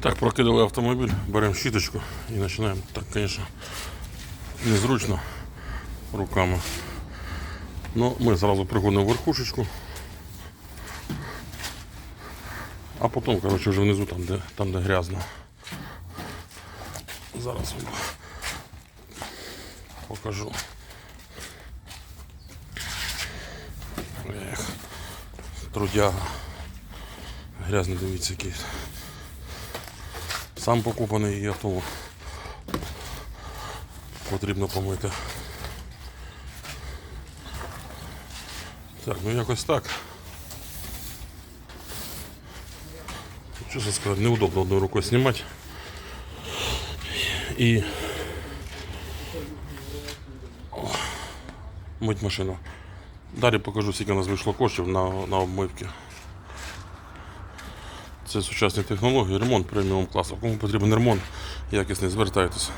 Так, прокидали автомобіль, беремо щіточку і починаємо. Так, звісно, незручно руками. Ну, ми приходимо в верхушечку. А потім, коротше, вже внизу, там, де, там, де грязно. Зараз вам покажу. Ех, трудяга. Грязний, дивіться, який. Сам покупаний і авто потрібно помити. Так, ну якось так. Що це сказати, неудобно одною рукою знімати. І мить машину. Далі покажу, скільки у нас вийшло коштів на, на обмивки. Це сучасні технології, ремонт преміум класу. Кому потрібен ремонт, якісний, звертайтеся.